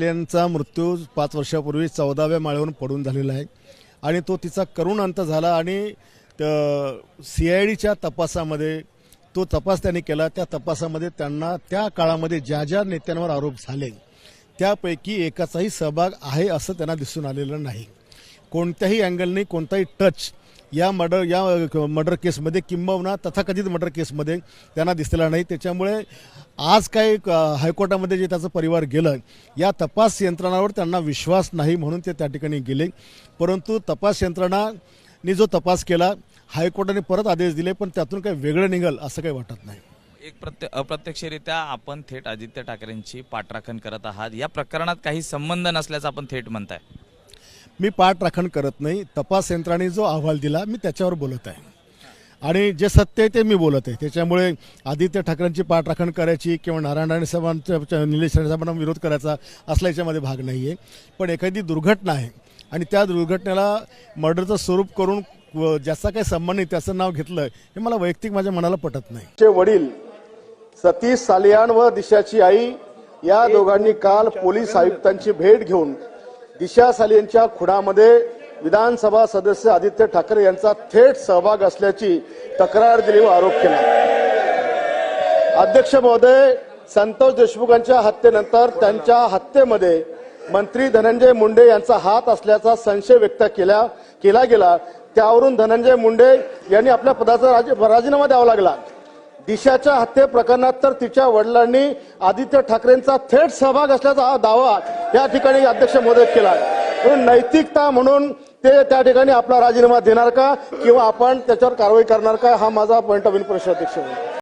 यांचा मृत्यू पाच वर्षापूर्वी चौदाव्या माळ्यावरून पडून झालेला आहे. आणि तो तिचा करुण अंत झाला आणि सी आय डीच्या तपासामध्ये तो तपास त्यांनी केला. त्या तपासामध्ये त्यांना त्या काळामध्ये ज्या ज्या नेत्यांवर आरोप झाले त्यापैकी एकाचाही सहभाग आहे असं त्यांना दिसून आलेलं नाही. कोणत्याही अँगलने कोणताही टच या मर्डर या मर्डर केसमध्ये किंबहुना तथाकथित मर्डर केसमध्ये त्यांना दिसलेला नाही. त्याच्यामुळे आज काय हायकोर्टामध्ये जे त्याचं परिवार गेलं या तपास यंत्रणावर त्यांना विश्वास नाही म्हणून ते त्या ठिकाणी गेले. परंतु तपास यंत्रणाने जो तपास केला हायकोर्टाने परत आदेश दिले पण त्यातून काही वेगळं निघल असं काही वाटत नाही. एक प्रत्य अप्रत्यक्षरित्या आपण थेट आदित्य ठाकरेंची पाठराखण करत आहात. या प्रकरणात काही संबंध नसल्याचं आपण थेट म्हणताय. मी पाठ राखण करत नाही. तपास यंत्राने जो अहवाल दिला मी त्याच्यावर बोलत आहे. आणि जे सत्य आहे ते मी बोलत आहे. त्याच्यामुळे आदित्य ठाकरेंची पाठराखण करायची किंवा नारायण राणे साहेबांच्या निलेश राणे साहेबांना विरोध करायचा असला याच्यामध्ये भाग नाही आहे पण एखादी दुर्घटना आहे आणि त्या दुर्घटनेला मर्डरचं स्वरूप करून व ज्याचा काही संबंध नाही त्याचं नाव घेतलं हे मला वैयक्तिक माझ्या मनाला पटत नाही. वडील सतीश सालियान व दिशाची आई या दोघांनी काल पोलीस आयुक्तांची भेट घेऊन दिशा सालींच्या खुडामध्ये विधानसभा सदस्य आदित्य ठाकरे यांचा थेट सहभाग असल्याची तक्रार दिली व आरोप केला. अध्यक्ष महोदय संतोष देशमुखांच्या हत्येनंतर त्यांच्या हत्येमध्ये मंत्री धनंजय मुंडे यांचा हात असल्याचा संशय व्यक्त केला केला गेला. त्यावरून धनंजय मुंडे यांनी आपल्या पदाचा राजीनामा द्यावा लागला. दिशाच्या हत्ये प्रकरणात तर तिच्या वडिलांनी आदित्य ठाकरेंचा थेट सहभाग असल्याचा हा दावा या ठिकाणी अध्यक्ष मोदी केला आहे. नैतिकता म्हणून ते त्या ठिकाणी आपला राजीनामा देणार का? किंवा आपण त्याच्यावर कारवाई करणार का? हा माझा पॉईंट ऑफ व्ह्यू प्रश्न अध्यक्ष